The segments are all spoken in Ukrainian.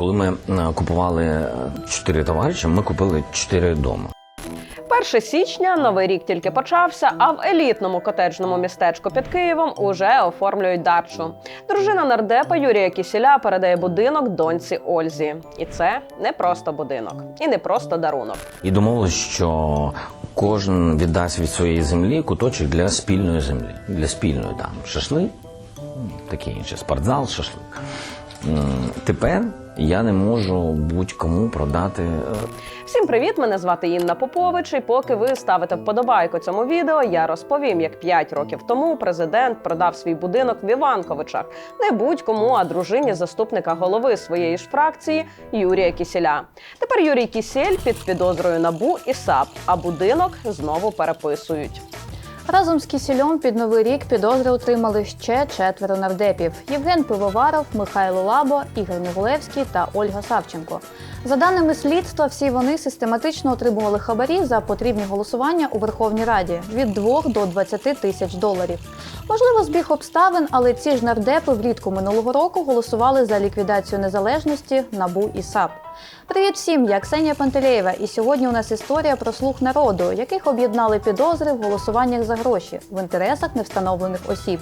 Коли ми е, купували е, чотири товариші, ми купили чотири дома. 1 січня новий рік тільки почався, а в елітному котеджному містечку під Києвом уже оформлюють дачу. Дружина нардепа Юрія Кісіля передає будинок доньці Ользі. І це не просто будинок, і не просто дарунок. І домовились, що кожен віддасть від своєї землі куточок для спільної землі. Для спільної там шашлик, м, таке інше, спортзал, шашлик. Тепер я не можу будь-кому продати е, Всім привіт! Мене звати Інна Попович. І поки ви ставите вподобайку цьому відео, я розповім, як 5 років тому президент продав свій будинок в Іванковичах не будь-кому, а дружині заступника голови своєї ж фракції Юрія Кісіля. Тепер Юрій Кісєль під підозрою набу і САП, а будинок знову переписують. Разом з Кісільом під новий рік підозри отримали ще четверо нардепів: Євген Пивоваров, Михайло Лабо, Ігор Негулевський та Ольга Савченко. За даними слідства, всі вони систематично отримували хабарі за потрібні голосування у Верховній Раді від 2 до 20 тисяч доларів. Можливо, збіг обставин, але ці ж нардепи влітку минулого року голосували за ліквідацію незалежності НАБУ і САП. Привіт всім, я Ксенія Пантелеєва, і сьогодні у нас історія про слуг народу, яких об'єднали підозри в голосуваннях за гроші в інтересах невстановлених осіб.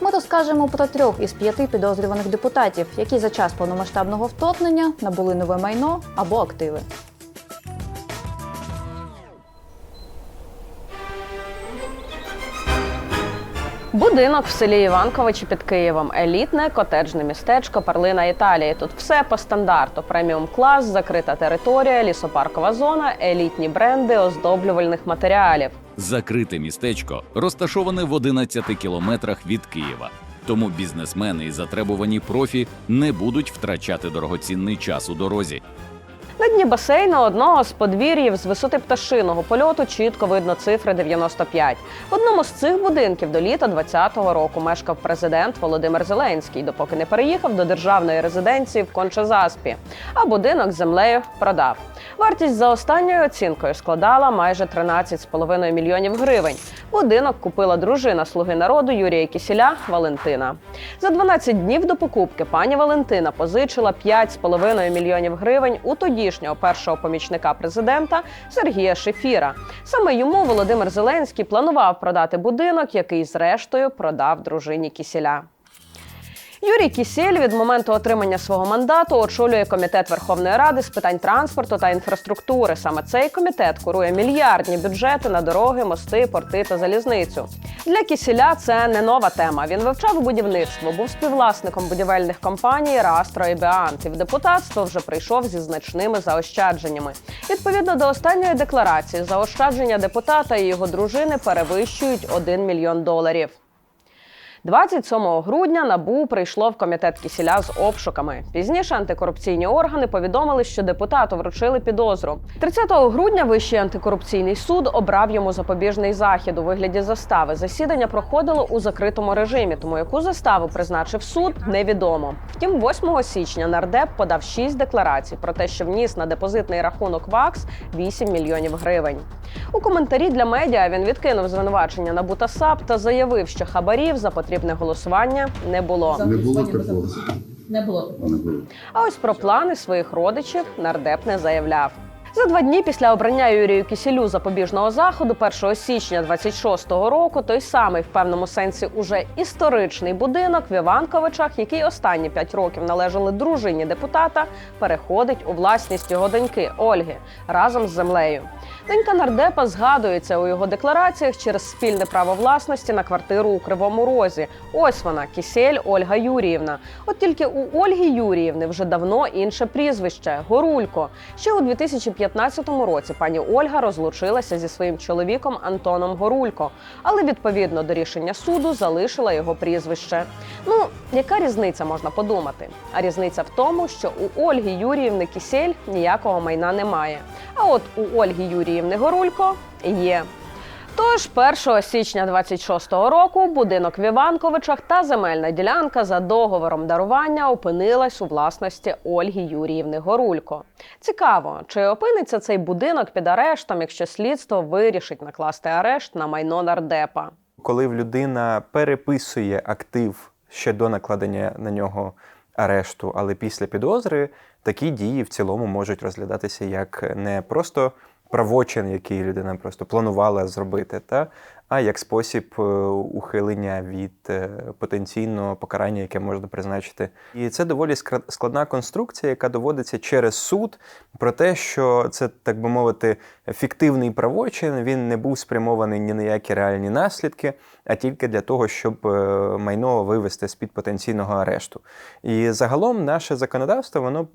Ми розкажемо про трьох із п'яти підозрюваних депутатів, які за час повномасштабного вторгнення набули нове майно або активи. Будинок в селі Іванковичі під Києвом. Елітне котеджне містечко, перлина Італії. Тут все по стандарту: преміум клас, закрита територія, лісопаркова зона, елітні бренди оздоблювальних матеріалів. Закрите містечко розташоване в 11 кілометрах від Києва. Тому бізнесмени і затребувані профі не будуть втрачати дорогоцінний час у дорозі. На дні басейну одного з подвір'їв з висоти пташиного польоту чітко видно цифри 95. В одному з цих будинків до літа 20-го року мешкав президент Володимир Зеленський, допоки не переїхав до державної резиденції в Кончезаспі, а будинок землею продав. Вартість за останньою оцінкою складала майже 13,5 мільйонів гривень. Будинок купила дружина слуги народу Юрія Кісіля Валентина. За 12 днів до покупки пані Валентина позичила 5,5 мільйонів гривень у тодішнього першого помічника президента Сергія Шефіра. Саме йому Володимир Зеленський планував продати будинок, який зрештою продав дружині Кісіля. Юрій Кісєль від моменту отримання свого мандату очолює комітет Верховної Ради з питань транспорту та інфраструктури. Саме цей комітет курує мільярдні бюджети на дороги, мости, порти та залізницю. Для Кісіля це не нова тема. Він вивчав будівництво, був співвласником будівельних компаній Растро і Беант. І в депутатство вже прийшов зі значними заощадженнями. Відповідно до останньої декларації, заощадження депутата і його дружини перевищують 1 мільйон доларів. 27 грудня НАБУ прийшло в комітет Кісіля з обшуками. Пізніше антикорупційні органи повідомили, що депутату вручили підозру. 30 грудня Вищий антикорупційний суд обрав йому запобіжний захід у вигляді застави. Засідання проходило у закритому режимі, тому яку заставу призначив суд, невідомо. Втім, 8 січня нардеп подав 6 декларацій про те, що вніс на депозитний рахунок ВАКС 8 мільйонів гривень. У коментарі для медіа він відкинув звинувачення на Бута САП та заявив, що хабарів за потрібне голосування не було. Не було такого. Не було такого. Не було. А ось про плани своїх родичів нардеп не заявляв. За два дні після обрання Юрію Кісілю запобіжного заходу, 1 січня 26-го року, той самий в певному сенсі уже історичний будинок в Іванковичах, який останні п'ять років належали дружині депутата, переходить у власність його доньки Ольги разом з землею. Донька нардепа згадується у його деклараціях через спільне право власності на квартиру у Кривому Розі. Ось вона, Кісель Ольга Юріївна. От тільки у Ольги Юріївни вже давно інше прізвище Горулько. Ще у 2015 році пані Ольга розлучилася зі своїм чоловіком Антоном Горулько, але відповідно до рішення суду залишила його прізвище. Ну, яка різниця можна подумати? А різниця в тому, що у Ольги Юріївни Кісель ніякого майна немає. А от у Ольги Юріївни Горулько є. Тож 1 січня 26-го року будинок в Іванковичах та земельна ділянка за договором дарування опинилась у власності Ольги Юріївни Горулько. Цікаво, чи опиниться цей будинок під арештом, якщо слідство вирішить накласти арешт на майно нардепа. коли людина переписує актив ще до накладення на нього арешту, але після підозри такі дії в цілому можуть розглядатися як не просто правочин, який людина просто планувала зробити, та, а як спосіб е, ухилення від е, потенційного покарання, яке можна призначити. І це доволі складна конструкція, яка доводиться через суд про те, що це, так би мовити, фіктивний правочин, він не був спрямований ні на які реальні наслідки, а тільки для того, щоб е, майно вивести з-під потенційного арешту. І загалом наше законодавство, воно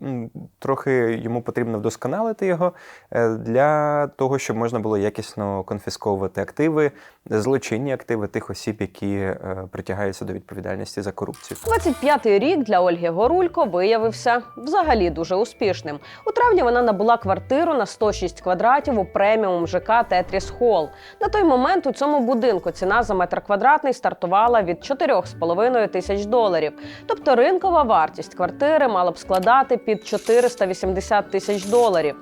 трохи йому потрібно вдосконалити його е, для того, щоб можна було якісно конфісковувати активи, злочинні активи тих осіб, які е, притягаються до відповідальності за корупцію. 25-й рік для Ольги Горулько виявився взагалі дуже успішним. У травні вона набула квартиру на 106 квадратів у преміум ЖК Тетріс Холл. На той момент у цьому будинку ціна за метр квадратний стартувала від 4,5 тисяч доларів. Тобто ринкова вартість квартири мала б складати під 480 тисяч доларів.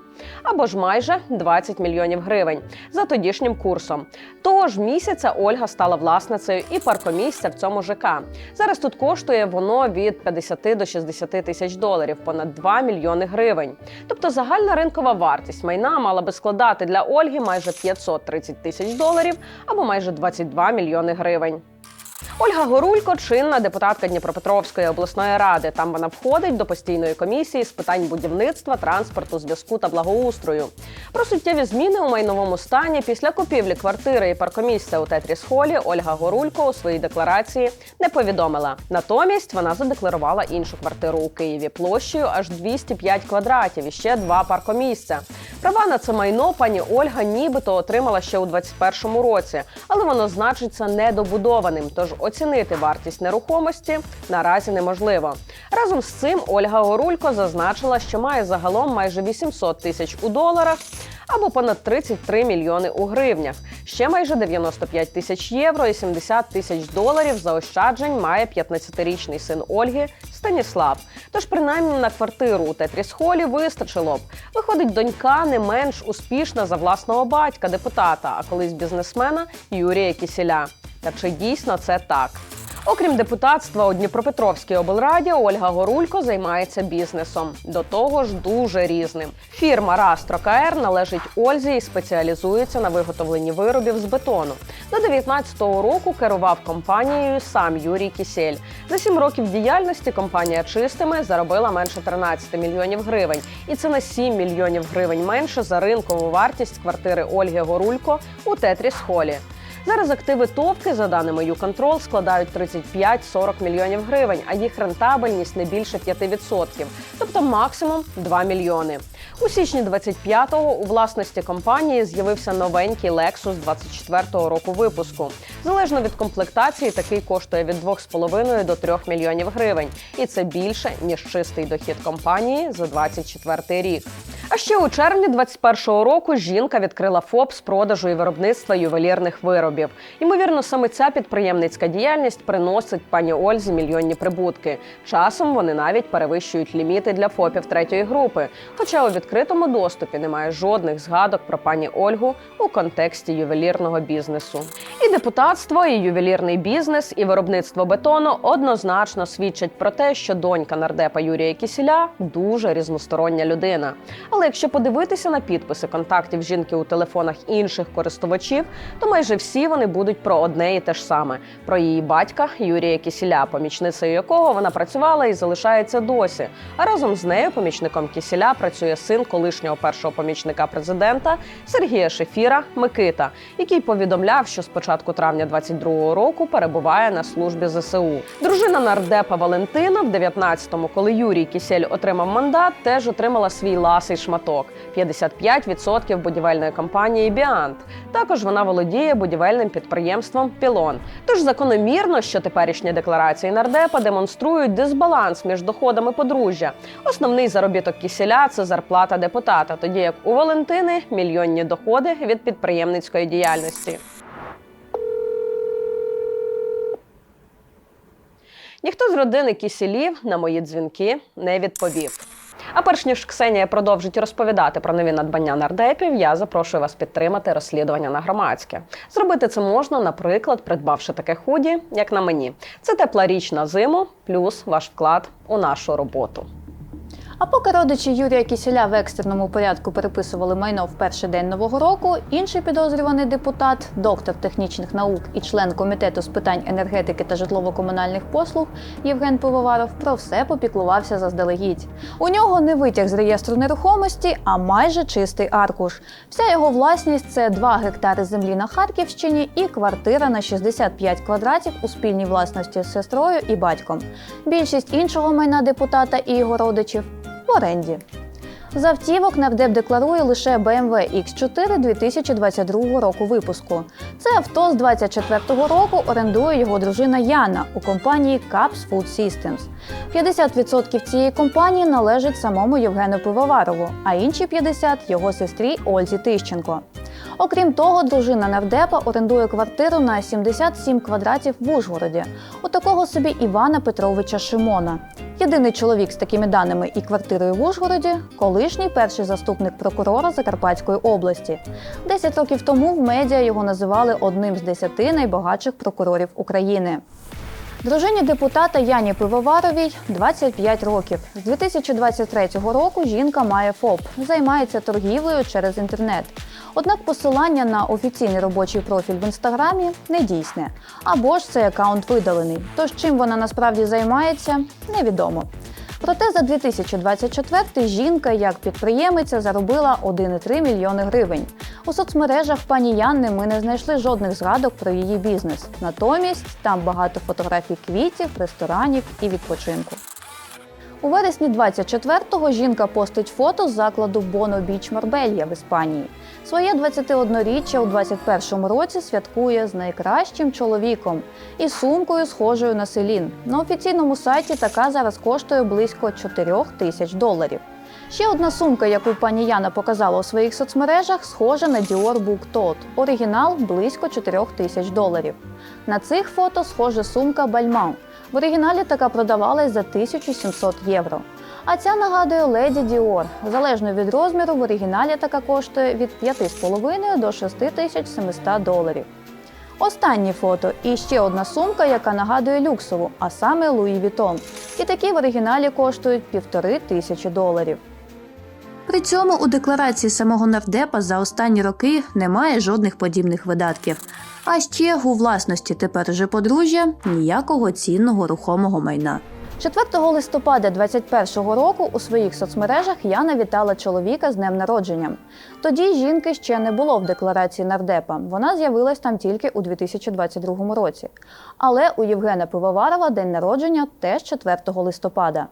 Або ж майже 20 мільйонів гривень за тодішнім курсом. Того ж місяця Ольга стала власницею і паркомісця в цьому ЖК. Зараз тут коштує воно від 50 до 60 тисяч доларів, понад 2 мільйони гривень. Тобто загальна ринкова вартість майна мала би складати для Ольги майже 530 тисяч доларів або майже 22 мільйони гривень. Ольга Горулько чинна депутатка Дніпропетровської обласної ради. Там вона входить до постійної комісії з питань будівництва, транспорту, зв'язку та благоустрою. Про суттєві зміни у майновому стані після купівлі квартири і паркомісця у Тетріс Холі Ольга Горулько у своїй декларації не повідомила. Натомість вона задекларувала іншу квартиру у Києві площею аж 205 квадратів і ще два паркомісця. Права на це майно пані Ольга нібито отримала ще у 2021 році, але воно значиться недобудованим. Тож оцінити вартість нерухомості наразі неможливо. Разом з цим Ольга Горулько зазначила, що має загалом майже 800 тисяч у доларах. Або понад 33 мільйони у гривнях. Ще майже 95 тисяч євро і 70 тисяч доларів заощаджень має 15-річний син Ольги Станіслав. Тож, принаймні, на квартиру у Тетріс-холі вистачило б. Виходить, донька не менш успішна за власного батька, депутата, а колись бізнесмена Юрія Кісіля. Та чи дійсно це так? Окрім депутатства у Дніпропетровській облраді, Ольга Горулько займається бізнесом. До того ж, дуже різним. Фірма Растро КР належить Ользі і спеціалізується на виготовленні виробів з бетону. До 19-го року керував компанією сам Юрій Кісель. За сім років діяльності компанія чистими заробила менше 13 мільйонів гривень, і це на 7 мільйонів гривень менше за ринкову вартість квартири Ольги Горулько у Тетріс Холі. Зараз активи ТОВКи, за даними «Юконтрол», складають 35-40 мільйонів гривень, а їх рентабельність не більше 5%, тобто максимум 2 мільйони. У січні 25-го у власності компанії з'явився новенький Lexus 24-го року випуску. Залежно від комплектації, такий коштує від 2,5 до 3 мільйонів гривень, і це більше ніж чистий дохід компанії за 24 рік. А ще у червні 21-го року жінка відкрила ФОП з продажу і виробництва ювелірних виробів. Ймовірно, саме ця підприємницька діяльність приносить пані Ользі мільйонні прибутки. Часом вони навіть перевищують ліміти для ФОПів третьої групи. Хоча у відкритому доступі немає жодних згадок про пані Ольгу у контексті ювелірного бізнесу. І депутатство, і ювелірний бізнес, і виробництво бетону однозначно свідчать про те, що донька нардепа Юрія Кісіля дуже різностороння людина. Але якщо подивитися на підписи контактів жінки у телефонах інших користувачів, то майже всі вони будуть про одне і те ж саме: про її батька Юрія Кісіля, помічницею якого вона працювала і залишається досі. А разом з нею, помічником Кісіля, працює син колишнього першого помічника президента Сергія Шефіра Микита, який повідомляв, що з початку травня 22-го року перебуває на службі ЗСУ. Дружина нардепа Валентина в 19-му, коли Юрій Кісель отримав мандат, теж отримала свій ласий шматок 55% будівельної компанії Біант. Також вона володіє будівельним підприємством Пілон. Тож закономірно, що теперішні декларації нардепа демонструють дисбаланс між доходами подружжя. Основний заробіток кіселя це зарплата депутата, тоді як у Валентини мільйонні доходи від підприємницької діяльності. Ніхто з родини кісілів на мої дзвінки не відповів. А перш ніж Ксенія продовжить розповідати про нові надбання нардепів, я запрошую вас підтримати розслідування на громадське. Зробити це можна, наприклад, придбавши таке худі, як на мені. Це тепла річ на зиму, плюс ваш вклад у нашу роботу. А поки родичі Юрія Кісіля в екстреному порядку переписували майно в перший день нового року, інший підозрюваний депутат, доктор технічних наук і член комітету з питань енергетики та житлово-комунальних послуг Євген Пивоваров про все попіклувався заздалегідь. У нього не витяг з реєстру нерухомості, а майже чистий аркуш. Вся його власність це 2 гектари землі на Харківщині і квартира на 65 квадратів у спільній власності з сестрою і батьком. Більшість іншого майна депутата і його родичів в оренді. З автівок нардеп декларує лише BMW X4 2022 року випуску. Це авто з 24-го року орендує його дружина Яна у компанії Caps Food Systems. 50% цієї компанії належить самому Євгену Пивоварову, а інші 50% – його сестрі Ользі Тищенко. Окрім того, дружина нардепа орендує квартиру на 77 квадратів в Ужгороді у такого собі Івана Петровича Шимона. Єдиний чоловік з такими даними і квартирою в Ужгороді колишній перший заступник прокурора Закарпатської області. Десять років тому в медіа його називали одним з десяти найбагатших прокурорів України. Дружині депутата Яні Пивоваровій 25 років. З 2023 року жінка має ФОП, займається торгівлею через інтернет. Однак посилання на офіційний робочий профіль в інстаграмі не дійсне. Або ж цей аккаунт видалений. Тож чим вона насправді займається, невідомо. Проте за 2024 жінка як підприємиця заробила 1,3 мільйони гривень. У соцмережах пані Янни ми не знайшли жодних згадок про її бізнес. Натомість там багато фотографій квітів, ресторанів і відпочинку. У вересні 24-го жінка постить фото з закладу Боно Біч Марбелья в Іспанії. Своє 21-річчя у 21-му році святкує з найкращим чоловіком і сумкою, схожою на селін. На офіційному сайті така зараз коштує близько 4 тисяч доларів. Ще одна сумка, яку пані Яна показала у своїх соцмережах, схожа на Dior Book Tote. Оригінал близько 4 тисяч доларів. На цих фото схожа сумка Бальман. В оригіналі така продавалась за 1700 євро. А ця нагадує леді Діор. Залежно від розміру, в оригіналі така коштує від 5,5 до 6700 доларів. Останнє фото і ще одна сумка, яка нагадує люксову, а саме Луї Вітон. І такі в оригіналі коштують півтори тисячі доларів. При цьому у декларації самого нардепа за останні роки немає жодних подібних видатків. А ще у власності тепер уже подружжя ніякого цінного рухомого майна. 4 листопада 2021 року у своїх соцмережах Яна вітала чоловіка з днем народження. Тоді жінки ще не було в декларації нардепа. Вона з'явилась там тільки у 2022 році. Але у Євгена Пивоварова день народження теж 4 листопада.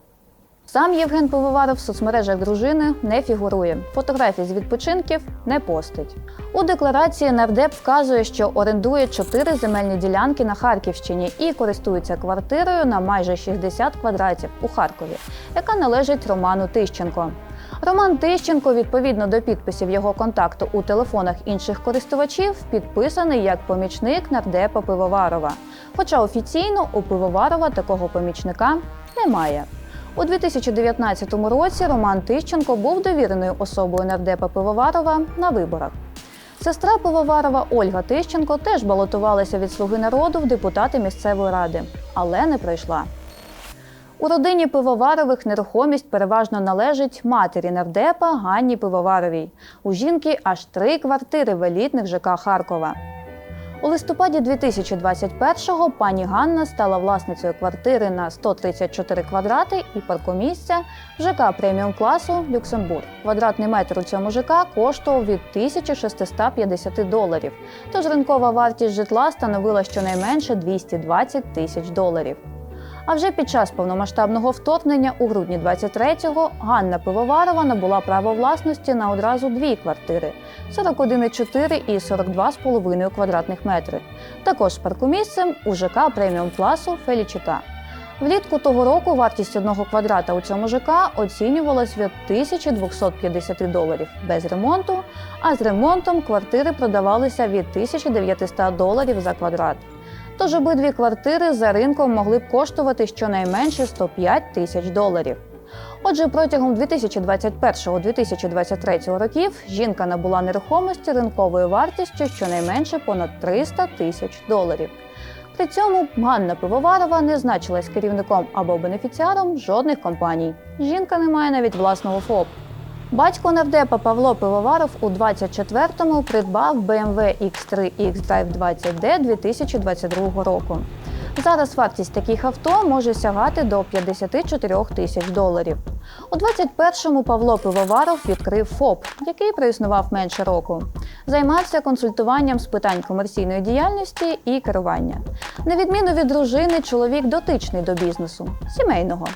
Сам Євген Пивоваров в соцмережах дружини не фігурує. Фотографій з відпочинків не постить. У декларації нардеп вказує, що орендує чотири земельні ділянки на Харківщині і користується квартирою на майже 60 квадратів у Харкові, яка належить Роману Тищенко. Роман Тищенко, відповідно до підписів його контакту у телефонах інших користувачів, підписаний як помічник нардепа Пивоварова. Хоча офіційно у Пивоварова такого помічника немає. У 2019 році Роман Тищенко був довіреною особою нардепа Пивоварова на виборах. Сестра Пивоварова Ольга Тищенко теж балотувалася від Слуги народу в депутати місцевої ради, але не пройшла. У родині Пивоварових нерухомість переважно належить матері нардепа Ганні Пивоваровій. У жінки аж три квартири в елітних ЖК Харкова. У листопаді 2021-го пані Ганна стала власницею квартири на 134 квадрати і паркомісця ЖК преміум класу Люксембург. Квадратний метр у цьому ЖК коштував від 1650 доларів. Тож ринкова вартість житла становила щонайменше 220 тисяч доларів. А вже під час повномасштабного вторгнення у грудні 23-го Ганна Пивоварова набула право власності на одразу дві квартири 41,4 і 42,5 квадратних метри. Також з паркомісцем у ЖК преміум класу Фелічіта. Влітку того року вартість одного квадрата у цьому ЖК оцінювалась від 1250 доларів без ремонту, а з ремонтом квартири продавалися від 1900 доларів за квадрат. Тож обидві квартири за ринком могли б коштувати щонайменше 105 тисяч доларів. Отже, протягом 2021-2023 років жінка набула нерухомості ринковою вартістю щонайменше понад 300 тисяч доларів. При цьому Ганна Пивоварова не значилась керівником або бенефіціаром жодних компаній. Жінка не має навіть власного ФОП. Батько нардепа Павло Пивоваров у 24-му придбав BMW X3 X-Drive 20D 2022 року. Зараз вартість таких авто може сягати до 54 тисяч доларів. У 21-му Павло Пивоваров відкрив ФОП, який проіснував менше року. Займався консультуванням з питань комерційної діяльності і керування. На відміну від дружини, чоловік дотичний до бізнесу сімейного.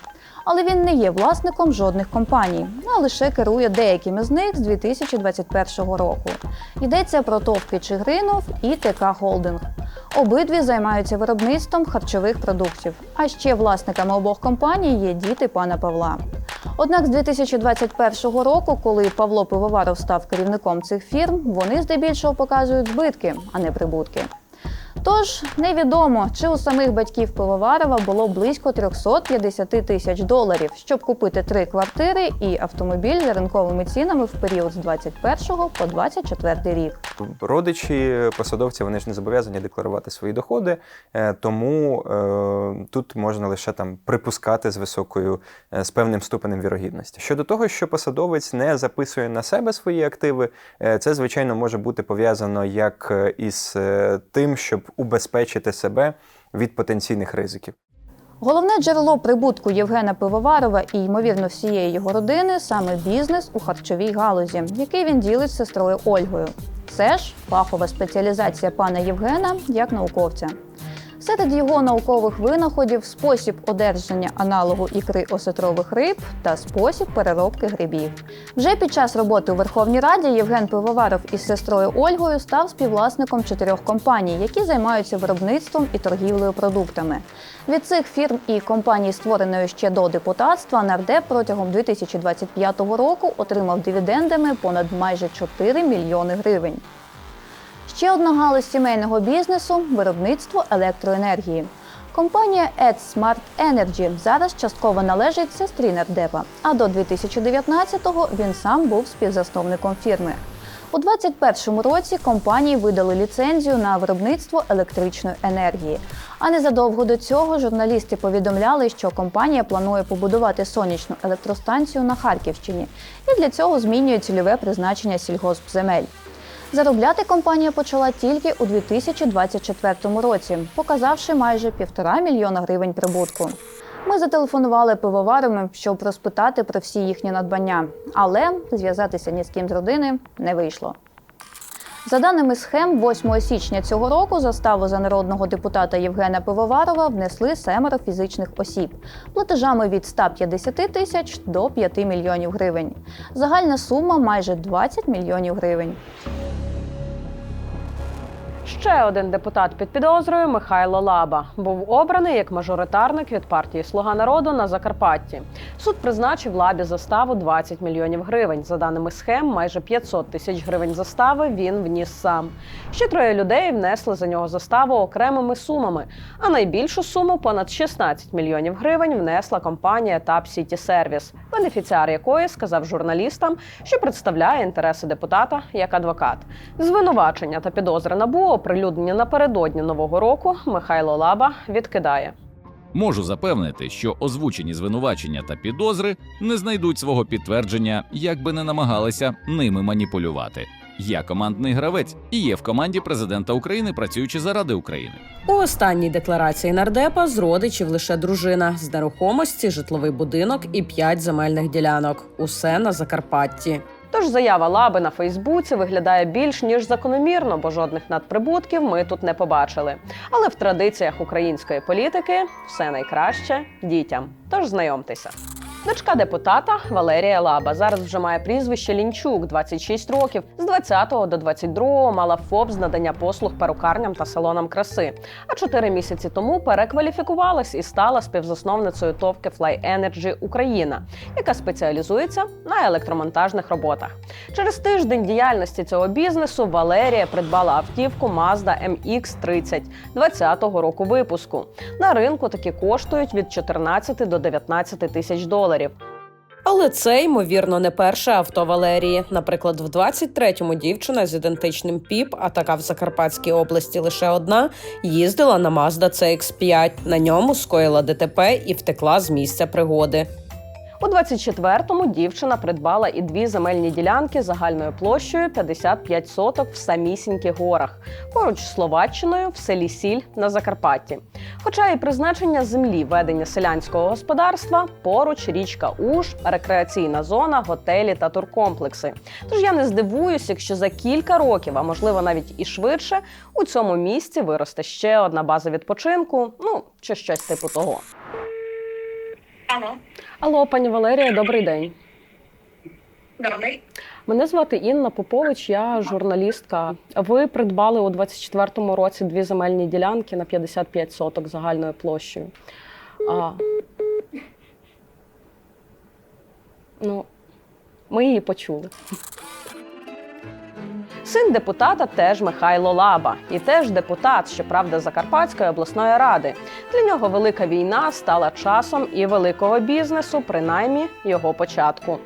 Але він не є власником жодних компаній, а лише керує деякими з них з 2021 року. Йдеться про ТОВ Чигринов і ТК Холдинг. Обидві займаються виробництвом харчових продуктів. А ще власниками обох компаній є діти пана Павла. Однак з 2021 року, коли Павло Пивоваров став керівником цих фірм, вони здебільшого показують збитки, а не прибутки. Тож невідомо, чи у самих батьків Пивоварова було близько 350 тисяч доларів, щоб купити три квартири і автомобіль за ринковими цінами в період з 21 по 24 рік. Родичі посадовці вони ж не зобов'язані декларувати свої доходи, е, тому е, тут можна лише там припускати з високою е, з певним ступенем вірогідності. Щодо того, що посадовець не записує на себе свої активи, е, це звичайно може бути пов'язано як із тим, щоб убезпечити себе від потенційних ризиків. Головне джерело прибутку Євгена Пивоварова і, ймовірно, всієї його родини саме бізнес у харчовій галузі, який він ділить з сестрою Ольгою. Це ж фахова спеціалізація пана Євгена як науковця. Серед його наукових винаходів спосіб одержання аналогу ікри осетрових риб та спосіб переробки грибів. Вже під час роботи у Верховній Раді Євген Пивоваров із сестрою Ольгою став співвласником чотирьох компаній, які займаються виробництвом і торгівлею продуктами. Від цих фірм і компаній, створеної ще до депутатства, нардеп протягом 2025 року отримав дивідендами понад майже 4 мільйони гривень. Ще одна галузь сімейного бізнесу виробництво електроенергії. Компанія Ed Smart Energy зараз частково належить сестрі нардепа, а до 2019-го він сам був співзасновником фірми. У 2021 році компанії видали ліцензію на виробництво електричної енергії. А незадовго до цього журналісти повідомляли, що компанія планує побудувати сонячну електростанцію на Харківщині і для цього змінює цільове призначення сільгоспземель. Заробляти компанія почала тільки у 2024 році, показавши майже півтора мільйона гривень прибутку. Ми зателефонували пивоварами, щоб розпитати про всі їхні надбання, але зв'язатися ні з ким з родини не вийшло. За даними схем, 8 січня цього року заставу за народного депутата Євгена Пивоварова внесли семеро фізичних осіб платежами від 150 тисяч до 5 мільйонів гривень. Загальна сума майже 20 мільйонів гривень. Ще один депутат під підозрою Михайло Лаба був обраний як мажоритарник від партії Слуга народу на Закарпатті. Суд призначив лабі заставу 20 мільйонів гривень. За даними схем, майже 500 тисяч гривень застави він вніс сам. Ще троє людей внесли за нього заставу окремими сумами. А найбільшу суму понад 16 мільйонів гривень внесла компанія TAP City Service, бенефіціар якої сказав журналістам, що представляє інтереси депутата як адвокат. Звинувачення та підозри набу оприлюднені напередодні нового року. Михайло Лаба відкидає. Можу запевнити, що озвучені звинувачення та підозри не знайдуть свого підтвердження, як би не намагалися ними маніпулювати. Я командний гравець і є в команді президента України, працюючи заради України. У останній декларації нардепа з родичів лише дружина з нерухомості, житловий будинок і п'ять земельних ділянок. Усе на Закарпатті. Тож заява Лаби на Фейсбуці виглядає більш ніж закономірно, бо жодних надприбутків ми тут не побачили. Але в традиціях української політики все найкраще дітям. Тож знайомтеся. Дочка депутата Валерія Лаба зараз вже має прізвище Лінчук, 26 років. З 20 до 22 мала ФОП з надання послуг перукарням та салонам краси. А чотири місяці тому перекваліфікувалась і стала співзасновницею товки Fly Energy Україна, яка спеціалізується на електромонтажних роботах. Через тиждень діяльності цього бізнесу Валерія придбала автівку Mazda MX-30 20-го року випуску. На ринку такі коштують від 14 до 19 тисяч доларів. Але це ймовірно не перше авто Валерії. Наприклад, в 23-му дівчина з ідентичним піп, а така в Закарпатській області лише одна, їздила на Mazda CX-5. На ньому скоїла ДТП і втекла з місця пригоди. У 24-му дівчина придбала і дві земельні ділянки загальною площею 55 соток в самісіньких горах, поруч з Словаччиною в селі Сіль на Закарпатті. Хоча і призначення землі ведення селянського господарства поруч річка Уж, рекреаційна зона, готелі та туркомплекси. Тож я не здивуюсь, якщо за кілька років, а можливо навіть і швидше, у цьому місці виросте ще одна база відпочинку, ну чи щось типу того. Алло, Алло, пані Валерія, добрий день. добрий. Мене звати Інна Попович, я журналістка. Ви придбали у 24-му році дві земельні ділянки на 55 соток загальною площею. А... Ну, ми її почули. Син депутата теж Михайло Лаба, і теж депутат, щоправда, Закарпатської обласної ради. Для нього велика війна стала часом і великого бізнесу, принаймні його початку.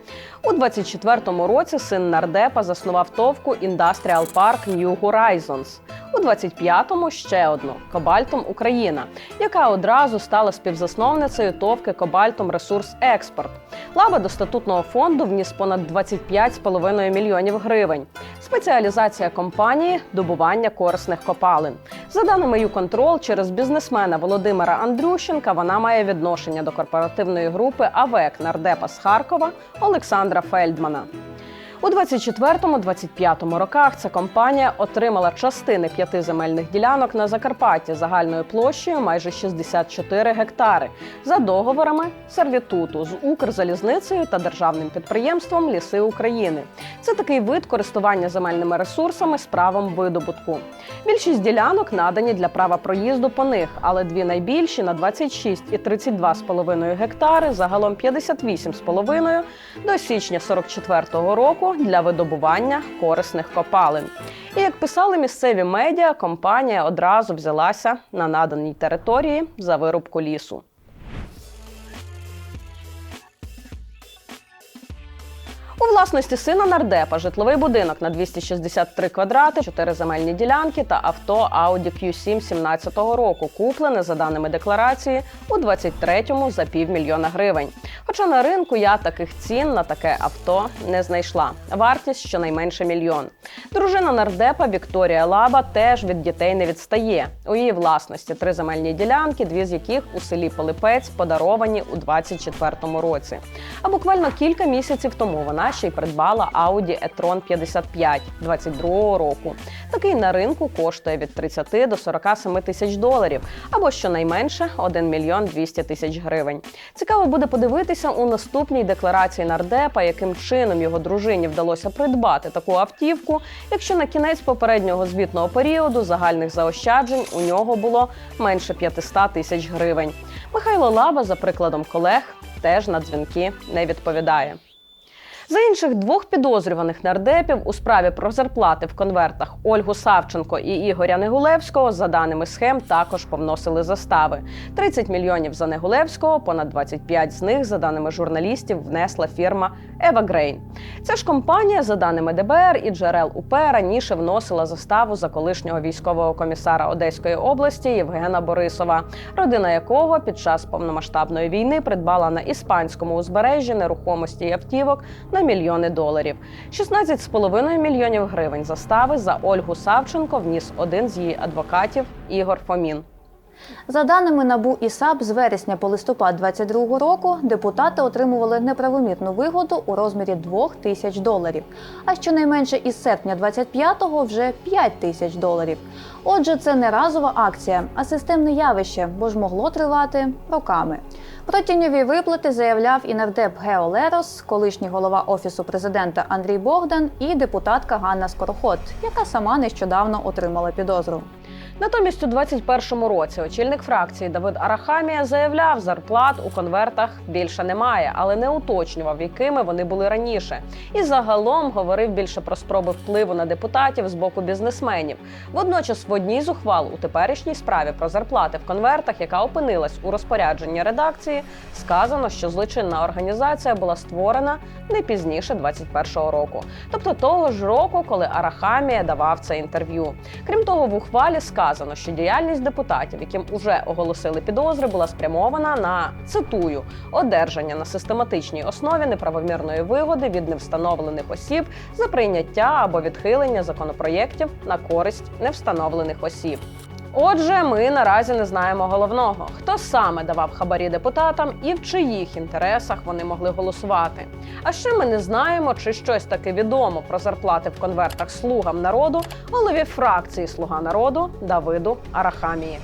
У 24-му році син нардепа заснував товку Industrial Park New Horizons. У 25-му ще одну Кобальтом Україна, яка одразу стала співзасновницею товки Кобальтом Ресурс Експорт. Лаба до статутного фонду вніс понад 25,5 мільйонів гривень. Спеціалізація компанії добування корисних копалин. За даними «Юконтрол», через бізнесмена Володимира Андрющенка вона має відношення до корпоративної групи АВЕК нардепа з Харкова Олександра Фельдмана. У 24-25 роках ця компанія отримала частини п'яти земельних ділянок на Закарпатті загальною площею майже 64 гектари за договорами сервітуту з Укрзалізницею та державним підприємством Ліси України. Це такий вид користування земельними ресурсами з правом видобутку. Більшість ділянок надані для права проїзду по них, але дві найбільші на 26 і 32,5 гектари, загалом 58,5 до січня 44-го року для видобування корисних копалин. І як писали місцеві медіа, компанія одразу взялася на наданій території за вирубку лісу. У власності сина нардепа житловий будинок на 263 квадрати, 4 земельні ділянки та авто Audi Q7 17 року, куплене за даними декларації у 23-му за півмільйона гривень. Хоча на ринку я таких цін на таке авто не знайшла. Вартість щонайменше мільйон. Дружина нардепа Вікторія Лаба теж від дітей не відстає. У її власності три земельні ділянки, дві з яких у селі Полипець подаровані у 24-му році. А буквально кілька місяців тому вона ще й придбала Audi e-tron 55 22-го року. Такий на ринку коштує від 30 до 47 тисяч доларів, або щонайменше 1 мільйон 200 тисяч гривень. Цікаво буде подивитися у наступній декларації нардепа, яким чином його дружині вдалося придбати таку автівку, якщо на кінець попереднього звітного періоду загальних заощаджень у нього було менше 500 тисяч гривень. Михайло Лаба, за прикладом колег, теж на дзвінки не відповідає. За інших двох підозрюваних нардепів у справі про зарплати в конвертах Ольгу Савченко і Ігоря Негулевського за даними схем також повносили застави. 30 мільйонів за Негулевського, понад 25 з них, за даними журналістів, внесла фірма Евагрейн. Ця ж компанія, за даними ДБР і джерел УП, раніше вносила заставу за колишнього військового комісара Одеської області Євгена Борисова, родина якого під час повномасштабної війни придбала на іспанському узбережжі нерухомості і автівок на мільйони доларів. 16,5 мільйонів гривень застави за Ольгу Савченко вніс один з її адвокатів Ігор Фомін. За даними НАБУ і САП, з вересня по листопад 2022 року депутати отримували неправомірну вигоду у розмірі 2 тисяч доларів. А щонайменше із серпня 25-го вже 5 тисяч доларів. Отже, це не разова акція, а системне явище, бо ж могло тривати роками. Про тіньові виплати заявляв і нардеп Гео Лерос, колишній голова офісу президента Андрій Богдан і депутатка Ганна Скороход, яка сама нещодавно отримала підозру. Натомість у 21-му році очільник фракції Давид Арахамія заявляв, зарплат у конвертах більше немає, але не уточнював, якими вони були раніше. І загалом говорив більше про спроби впливу на депутатів з боку бізнесменів. Водночас, в одній з ухвал у теперішній справі про зарплати в конвертах, яка опинилась у розпорядженні редакції, сказано, що злочинна організація була створена не пізніше 21-го року, тобто того ж року, коли Арахамія давав це інтерв'ю. Крім того, в ухвалі сказано, що діяльність депутатів, яким уже оголосили підозри, була спрямована на цитую одержання на систематичній основі неправомірної вигоди від невстановлених осіб за прийняття або відхилення законопроєктів на користь невстановлених осіб. Отже, ми наразі не знаємо головного, хто саме давав хабарі депутатам і в чиїх інтересах вони могли голосувати. А ще ми не знаємо, чи щось таке відомо про зарплати в конвертах слугам народу голові фракції Слуга народу Давиду Арахамії.